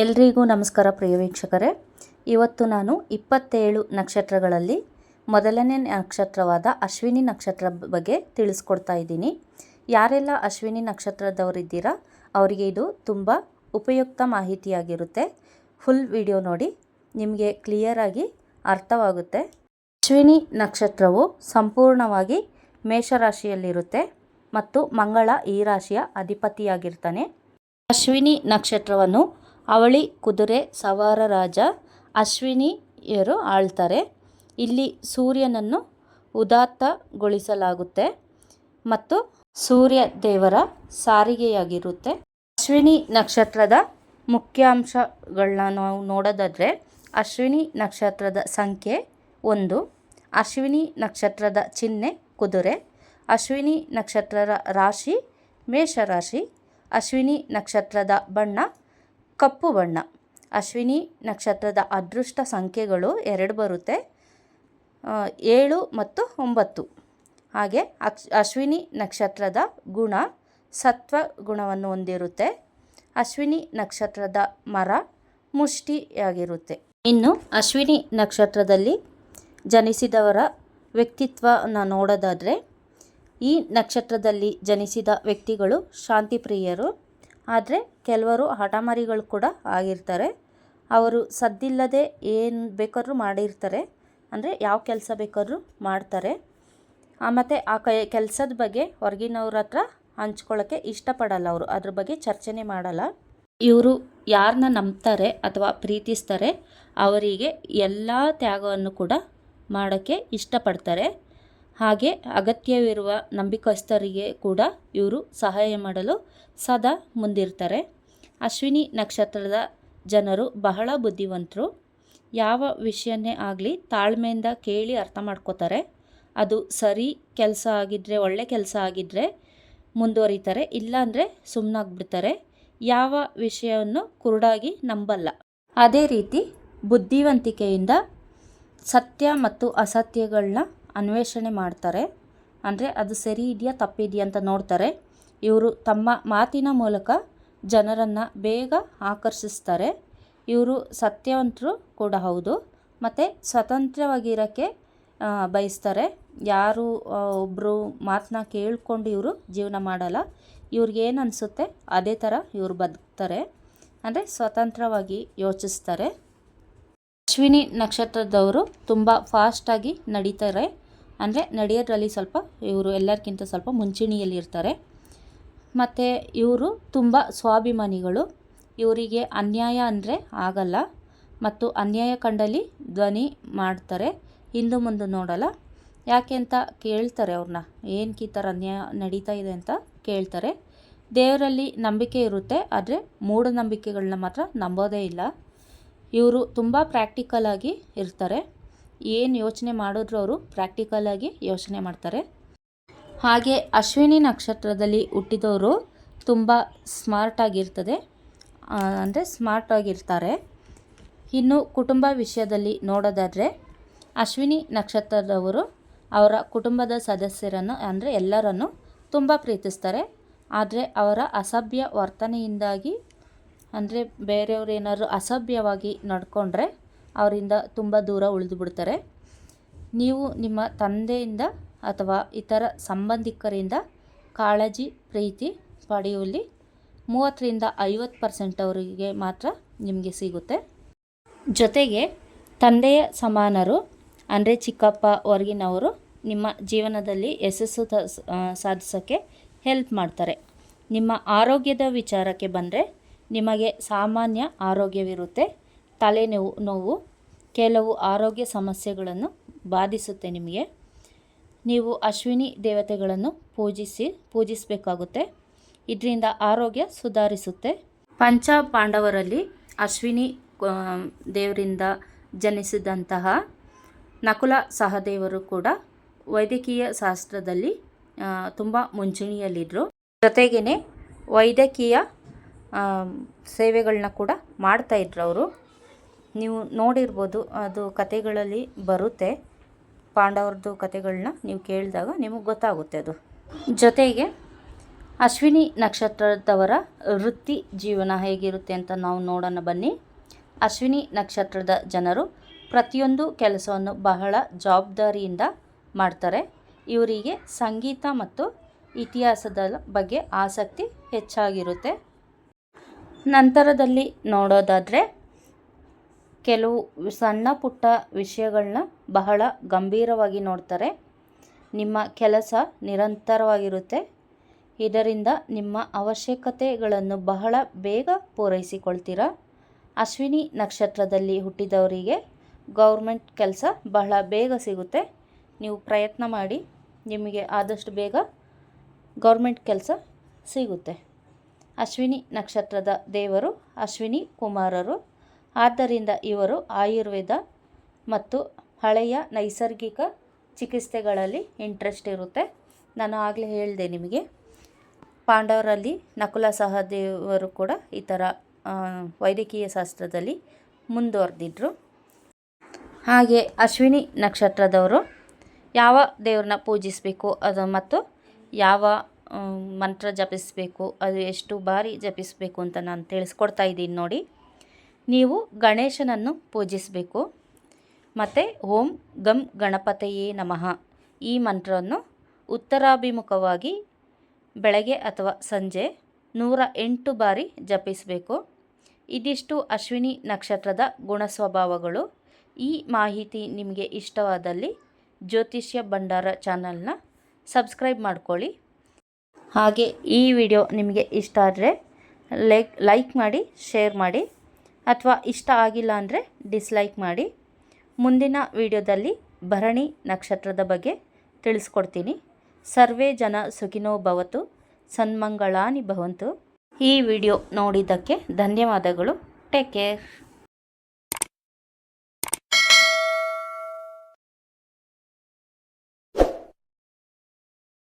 ಎಲ್ರಿಗೂ ನಮಸ್ಕಾರ ಪ್ರಿಯ ವೀಕ್ಷಕರೇ. ಇವತ್ತು ನಾನು ಇಪ್ಪತ್ತೇಳು ನಕ್ಷತ್ರಗಳಲ್ಲಿ ಮೊದಲನೇ ನಕ್ಷತ್ರವಾದ ಅಶ್ವಿನಿ ನಕ್ಷತ್ರ ಬಗ್ಗೆ ತಿಳಿಸ್ಕೊಡ್ತಾ ಇದ್ದೀನಿ. ಯಾರೆಲ್ಲ ಅಶ್ವಿನಿ ನಕ್ಷತ್ರದವರಿದ್ದೀರಾ, ಅವರಿಗೆ ಇದು ತುಂಬ ಉಪಯುಕ್ತ ಮಾಹಿತಿಯಾಗಿರುತ್ತೆ. ಫುಲ್ ವಿಡಿಯೋ ನೋಡಿ, ನಿಮಗೆ ಕ್ಲಿಯರಾಗಿ ಅರ್ಥವಾಗುತ್ತೆ. ಅಶ್ವಿನಿ ನಕ್ಷತ್ರವು ಸಂಪೂರ್ಣವಾಗಿ ಮೇಷರಾಶಿಯಲ್ಲಿರುತ್ತೆ ಮತ್ತು ಮಂಗಳ ಈ ರಾಶಿಯ ಅಧಿಪತಿಯಾಗಿರ್ತಾನೆ. ಅಶ್ವಿನಿ ನಕ್ಷತ್ರವನ್ನು ಅವಳಿ, ಕುದುರೆ, ಸವಾರ ರಾಜ, ಅಶ್ವಿನಿಯರು ಆಳ್ತಾರೆ. ಇಲ್ಲಿ ಸೂರ್ಯನನ್ನು ಉದಾತ್ತಗೊಳಿಸಲಾಗುತ್ತೆ ಮತ್ತು ಸೂರ್ಯ ದೇವರ ಸಾರಿಗೆಯಾಗಿರುತ್ತೆ. ಅಶ್ವಿನಿ ನಕ್ಷತ್ರದ ಮುಖ್ಯಾಂಶಗಳನ್ನ ನಾವು ನೋಡೋದಾದರೆ, ಅಶ್ವಿನಿ ನಕ್ಷತ್ರದ ಸಂಖ್ಯೆ ಒಂದು, ಅಶ್ವಿನಿ ನಕ್ಷತ್ರದ ಚಿಹ್ನೆ ಕುದುರೆ, ಅಶ್ವಿನಿ ನಕ್ಷತ್ರದ ರಾಶಿ ಮೇಷರಾಶಿ, ಅಶ್ವಿನಿ ನಕ್ಷತ್ರದ ಬಣ್ಣ ಕಪ್ಪು ಬಣ್ಣ. ಅಶ್ವಿನಿ ನಕ್ಷತ್ರದ ಅದೃಷ್ಟ ಸಂಖ್ಯೆಗಳು ಎರಡು ಬರುತ್ತೆ. ಏಳು ಮತ್ತು ಒಂಬತ್ತು. ಹಾಗೆ ಅಕ್ಷ್, ಅಶ್ವಿನಿ ನಕ್ಷತ್ರದ ಗುಣ ಸತ್ವ ಗುಣವನ್ನು ಹೊಂದಿರುತ್ತೆ. ಅಶ್ವಿನಿ ನಕ್ಷತ್ರದ ಮರ ಮುಷ್ಟಿಯಾಗಿರುತ್ತೆ. ಇನ್ನು ಅಶ್ವಿನಿ ನಕ್ಷತ್ರದಲ್ಲಿ ಜನಿಸಿದವರ ವ್ಯಕ್ತಿತ್ವನ ನೋಡೋದಾದರೆ, ಈ ನಕ್ಷತ್ರದಲ್ಲಿ ಜನಿಸಿದ ವ್ಯಕ್ತಿಗಳು ಶಾಂತಿಪ್ರಿಯರು ಆದರೆ ಕೆಲವರು ಹಠಮಾರಿಗಳು ಕೂಡ ಆಗಿರ್ತಾರೆ. ಅವರು ಸದ್ದಿಲ್ಲದೆ ಏನು ಬೇಕಾದ್ರೂ ಮಾಡಿರ್ತಾರೆ. ಅಂದರೆ ಯಾವ ಕೆಲಸ ಬೇಕಾದ್ರೂ ಮಾಡ್ತಾರೆ. ಮತ್ತು ಆ ಕ, ಕೆಲಸದ ಬಗ್ಗೆ ಹೊರಗಿನವ್ರ ಹತ್ರ ಹಂಚ್ಕೊಳ್ಳೋಕ್ಕೆ ಇಷ್ಟಪಡಲ್ಲ ಅವರು. ಅದ್ರ ಬಗ್ಗೆ ಚರ್ಚೆನೇ ಮಾಡಲ್ಲ. ಇವರು ಯಾರನ್ನ ನಂಬ್ತಾರೆ ಅಥವಾ ಪ್ರೀತಿಸ್ತಾರೆ, ಅವರಿಗೆ ಎಲ್ಲ ತ್ಯಾಗವನ್ನು ಕೂಡ ಮಾಡೋಕ್ಕೆ ಇಷ್ಟಪಡ್ತಾರೆ. ಹಾಗೆ ಅಗತ್ಯವಿರುವ ನಂಬಿಕಸ್ಥರಿಗೆ ಕೂಡ ಇವರು ಸಹಾಯ ಮಾಡಲು ಸದಾ ಮುಂದಿರ್ತಾರೆ. ಅಶ್ವಿನಿ ನಕ್ಷತ್ರದ ಜನರು ಬಹಳ ಬುದ್ಧಿವಂತರು. ಯಾವ ವಿಷಯನೇ ಆಗಲಿ ತಾಳ್ಮೆಯಿಂದ ಕೇಳಿ ಅರ್ಥ ಮಾಡ್ಕೋತಾರೆ. ಅದು ಸರಿ ಕೆಲಸ ಆಗಿದ್ದರೆ ಒಳ್ಳೆ ಕೆಲಸ ಆಗಿದ್ದರೆ ಮುಂದುವರಿತಾರೆ, ಇಲ್ಲಾಂದರೆ ಸುಮ್ಮನಾಗ್ಬಿಡ್ತಾರೆ ಯಾವ ವಿಷಯವನ್ನು ಕುರುಡಾಗಿ ನಂಬಲ್ಲ. ಅದೇ ರೀತಿ ಬುದ್ಧಿವಂತಿಕೆಯಿಂದ ಸತ್ಯ ಮತ್ತು ಅಸತ್ಯಗಳನ್ನ ಅನ್ವೇಷಣೆ ಮಾಡ್ತಾರೆ. ಅಂದರೆ ಅದು ಸರಿ ಇದೆಯಾ, ತಪ್ಪಿದೆಯಾ ಅಂತ ನೋಡ್ತಾರೆ. ಇವರು ತಮ್ಮ ಮಾತಿನ ಮೂಲಕ ಜನರನ್ನು ಬೇಗ ಆಕರ್ಷಿಸ್ತಾರೆ. ಇವರು ಸತ್ಯವಂತರು ಕೂಡ ಹೌದು. ಮತ್ತು ಸ್ವತಂತ್ರವಾಗಿರೋಕ್ಕೆ ಬಯಸ್ತಾರೆ. ಯಾರು ಒಬ್ಬರು ಮಾತನ್ನ ಕೇಳಿಕೊಂಡು ಇವರು ಜೀವನ ಮಾಡಲ್ಲ. ಇವ್ರಿಗೇನು ಅನಿಸುತ್ತೆ, ಅದೇ ಥರ ಇವರು ಬದುಕ್ತಾರೆ. ಅಂದರೆ ಸ್ವತಂತ್ರವಾಗಿ ಯೋಚಿಸ್ತಾರೆ. ಅಶ್ವಿನಿ ನಕ್ಷತ್ರದವರು ತುಂಬ ಫಾಸ್ಟಾಗಿ ನಡೀತಾರೆ. ಅಂದರೆ ನಡೆಯೋದ್ರಲ್ಲಿ ಸ್ವಲ್ಪ ಇವರು ಎಲ್ಲರಿಗಿಂತ ಸ್ವಲ್ಪ ಮುಂಚೂಣಿಯಲ್ಲಿರ್ತಾರೆ. ಮತ್ತು ಇವರು ತುಂಬ ಸ್ವಾಭಿಮಾನಿಗಳು. ಇವರಿಗೆ ಅನ್ಯಾಯ ಅಂದರೆ ಆಗಲ್ಲ. ಮತ್ತು ಅನ್ಯಾಯ ಕಂಡಲ್ಲಿ ಧ್ವನಿ ಮಾಡ್ತಾರೆ. ಹಿಂದು ಮುಂದೆ ನೋಡಲ್ಲ. ಯಾಕೆ ಅಂತ ಕೇಳ್ತಾರೆ ಅವ್ರನ್ನ ಏನಕ್ಕೆ ಈ ಥರ ಅನ್ಯಾಯ ನಡೀತಾ ಇದೆ ಅಂತ ಕೇಳ್ತಾರೆ. ದೇವರಲ್ಲಿ ನಂಬಿಕೆ ಇರುತ್ತೆ. ಆದರೆ ಮೂಢನಂಬಿಕೆಗಳನ್ನ ಮಾತ್ರ ನಂಬೋದೇ ಇಲ್ಲ. ಇವರು ತುಂಬ ಪ್ರಾಕ್ಟಿಕಲ್ ಆಗಿ ಇರ್ತಾರೆ. ಏನು ಯೋಚನೆ ಮಾಡಿದ್ರು ಅವರು ಪ್ರಾಕ್ಟಿಕಲಾಗಿ ಯೋಚನೆ ಮಾಡ್ತಾರೆ. ಹಾಗೆ ಅಶ್ವಿನಿ ನಕ್ಷತ್ರದಲ್ಲಿ ಹುಟ್ಟಿದವರು ತುಂಬ ಸ್ಮಾರ್ಟಾಗಿರ್ತದೆ ಅಂದರೆ ಸ್ಮಾರ್ಟಾಗಿರ್ತಾರೆ ಇನ್ನು ಕುಟುಂಬ ವಿಷಯದಲ್ಲಿ ನೋಡೋದಾದರೆ ಅಶ್ವಿನಿ ನಕ್ಷತ್ರದವರು ಅವರ ಕುಟುಂಬದ ಸದಸ್ಯರನ್ನು, ಅಂದರೆ ಎಲ್ಲರನ್ನು ತುಂಬ ಪ್ರೀತಿಸ್ತಾರೆ. ಆದರೆ ಅವರ ಅಸಭ್ಯ ವರ್ತನೆಯಿಂದಾಗಿ, ಅಂದರೆ ಬೇರೆಯವ್ರು ಏನಾದರೂ ಅಸಭ್ಯವಾಗಿ ನಡ್ಕೊಂಡ್ರೆ ಅವರಿಂದ ತುಂಬ ದೂರ ಉಳಿದು ಬಿಡ್ತಾರೆ. ನೀವು ನಿಮ್ಮ ತಂದೆಯಿಂದ ಅಥವಾ ಇತರ ಸಂಬಂಧಿಕರಿಂದ ಕಾಳಜಿ, ಪ್ರೀತಿ ಪಡೆಯುವಲ್ಲಿ ಮೂವತ್ತರಿಂದ ಐವತ್ತು ಪರ್ಸೆಂಟ್ ಅವರಿಗೆ ಮಾತ್ರ ನಿಮಗೆ ಸಿಗುತ್ತೆ. ಜೊತೆಗೆ ತಂದೆಯ ಸಮಾನರು, ಅಂದರೆ ಚಿಕ್ಕಪ್ಪ ಹೊರಗಿನವರು ನಿಮ್ಮ ಜೀವನದಲ್ಲಿ ಯಶಸ್ಸು ಸಾಧಿಸೋಕ್ಕೆ ಹೆಲ್ಪ್ ಮಾಡ್ತಾರೆ. ನಿಮ್ಮ ಆರೋಗ್ಯದ ವಿಚಾರಕ್ಕೆ ಬಂದರೆ ನಿಮಗೆ ಸಾಮಾನ್ಯ ಆರೋಗ್ಯವಿರುತ್ತೆ. ತಲೆನೋವು, ನೋವು ಕೆಲವು ಆರೋಗ್ಯ ಸಮಸ್ಯೆಗಳನ್ನು ಬಾಧಿಸುತ್ತೆ ನಿಮಗೆ. ನೀವು ಅಶ್ವಿನಿ ದೇವತೆಗಳನ್ನು ಪೂಜಿಸಿ, ಪೂಜಿಸಬೇಕಾಗುತ್ತೆ. ಇದರಿಂದ ಆರೋಗ್ಯ ಸುಧಾರಿಸುತ್ತೆ. ಪಂಚ ಪಾಂಡವರಲ್ಲಿ ಅಶ್ವಿನಿ ದೇವರಿಂದ ಜನಿಸಿದಂತಹ ನಕುಲ ಸಹದೇವರು ಕೂಡ ವೈದ್ಯಕೀಯ ಶಾಸ್ತ್ರದಲ್ಲಿ ತುಂಬ ಮುಂಚೂಣಿಯಲ್ಲಿದ್ದರು ಜೊತೆಗೇ ವೈದ್ಯಕೀಯ ಸೇವೆಗಳನ್ನ ಕೂಡ ಮಾಡ್ತಾಯಿದ್ರು ಅವರು. ನೀವು ನೋಡಿರ್ಬೋದು ಅದು ಕತೆಗಳಲ್ಲಿ ಬರುತ್ತೆ. ಪಾಂಡವ್ರದ್ದು ಕತೆಗಳನ್ನ ನೀವು ಕೇಳಿದಾಗ ನಿಮಗೆ ಗೊತ್ತಾಗುತ್ತೆ ಅದು. ಜೊತೆಗೆ ಅಶ್ವಿನಿ ನಕ್ಷತ್ರದವರ ವೃತ್ತಿ ಜೀವನ ಹೇಗಿರುತ್ತೆ ಅಂತ ನಾವು ನೋಡೋಣ ಬನ್ನಿ. ಅಶ್ವಿನಿ ನಕ್ಷತ್ರದ ಜನರು ಪ್ರತಿಯೊಂದು ಕೆಲಸವನ್ನು ಬಹಳ ಜವಾಬ್ದಾರಿಯಿಂದ ಮಾಡ್ತಾರೆ. ಇವರಿಗೆ ಸಂಗೀತ ಮತ್ತು ಇತಿಹಾಸದ ಬಗ್ಗೆ ಆಸಕ್ತಿ ಹೆಚ್ಚಾಗಿರುತ್ತೆ. ನಂತರದಲ್ಲಿ ನೋಡೋದಾದರೆ ಕೆಲವು ಸಣ್ಣ ಪುಟ್ಟ ವಿಷಯಗಳನ್ನ ಬಹಳ ಗಂಭೀರವಾಗಿ ನೋಡ್ತಾರೆ. ನಿಮ್ಮ ಕೆಲಸ ನಿರಂತರವಾಗಿರುತ್ತೆ. ಇದರಿಂದ ನಿಮ್ಮ ಅವಶ್ಯಕತೆಗಳನ್ನು ಬಹಳ ಬೇಗ ಪೂರೈಸಿಕೊಳ್ತೀರಾ? ಅಶ್ವಿನಿ ನಕ್ಷತ್ರದಲ್ಲಿ ಹುಟ್ಟಿದವರಿಗೆ ಗೌರ್ಮೆಂಟ್ ಕೆಲಸ ಬಹಳ ಬೇಗ ಸಿಗುತ್ತೆ. ನೀವು ಪ್ರಯತ್ನ ಮಾಡಿ, ನಿಮಗೆ ಆದಷ್ಟು ಬೇಗ ಗೌರ್ಮೆಂಟ್ ಕೆಲಸ ಸಿಗುತ್ತೆ. ಅಶ್ವಿನಿ ನಕ್ಷತ್ರದ ದೇವರು ಅಶ್ವಿನಿ ಕುಮಾರರು. ಆದ್ದರಿಂದ ಇವರು ಆಯುರ್ವೇದ ಮತ್ತು ಹಳೆಯ ನೈಸರ್ಗಿಕ ಚಿಕಿತ್ಸೆಗಳಲ್ಲಿ ಇಂಟ್ರೆಸ್ಟ್ ಇರುತ್ತೆ. ನಾನು ಆಗಲೇ ಹೇಳಿದೆ ನಿಮಗೆ. ಪಾಂಡವರಲ್ಲಿ ನಕುಲ ಸಹದೇವರು ಕೂಡ ಈ ಥರ ವೈದ್ಯಕೀಯ ಶಾಸ್ತ್ರದಲ್ಲಿ ಮುಂದುವರೆದಿದ್ರು. ಹಾಗೆ ಅಶ್ವಿನಿ ನಕ್ಷತ್ರದವರು, ಯಾವ ದೇವ್ರನ್ನ ಪೂಜಿಸಬೇಕು, ಅದು ಮತ್ತು ಯಾವ ಮಂತ್ರ ಜಪಿಸಬೇಕು, ಅದು ಎಷ್ಟು ಬಾರಿ ಜಪಿಸಬೇಕು ಅಂತ ನಾನು ತಿಳಿಸ್ಕೊಡ್ತಾ ಇದ್ದೀನಿ ನೋಡಿ. ನೀವು ಗಣೇಶನನ್ನು ಪೂಜಿಸಬೇಕು. ಮತ್ತು ಓಂ ಗಂ ಗಣಪತಯೇ ನಮಃ. ಈ ಮಂತ್ರವನ್ನು ಉತ್ತರಾಭಿಮುಖವಾಗಿ ಬೆಳಗ್ಗೆ ಅಥವಾ ಸಂಜೆ ನೂರ ಎಂಟು ಬಾರಿ ಜಪಿಸಬೇಕು. ಇದಿಷ್ಟು ಅಶ್ವಿನಿ ನಕ್ಷತ್ರದ ಗುಣ ಸ್ವಭಾವಗಳು ಈ ಮಾಹಿತಿ ನಿಮಗೆ ಇಷ್ಟವಾದಲ್ಲಿ ಜ್ಯೋತಿಷ್ಯ ಭಂಡಾರ ಚಾನಲ್ನ ಸಬ್ಸ್ಕ್ರೈಬ್ ಮಾಡ್ಕೊಳ್ಳಿ. ಹಾಗೆ ಈ ವಿಡಿಯೋ ನಿಮಗೆ ಇಷ್ಟ ಆದರೆ ಲೈಕ್ ಲೈಕ್ ಮಾಡಿ, ಶೇರ್ ಮಾಡಿ. ಅಥವಾ ಇಷ್ಟ ಆಗಿಲ್ಲ ಅಂದರೆ ಡಿಸ್ಲೈಕ್ ಮಾಡಿ. ಮುಂದಿನ ವಿಡಿಯೋದಲ್ಲಿ ಭರಣಿ ನಕ್ಷತ್ರದ ಬಗ್ಗೆ ತಿಳಿಸ್ಕೊಡ್ತೀನಿ. ಸರ್ವೇ ಜನ ಸುಖಿನೋ ಭವತು, ಸನ್ಮಂಗಳಾನಿ ಭವಂತು. ಈ ವಿಡಿಯೋ ನೋಡಿದ್ದಕ್ಕೆ ಧನ್ಯವಾದಗಳು. Take care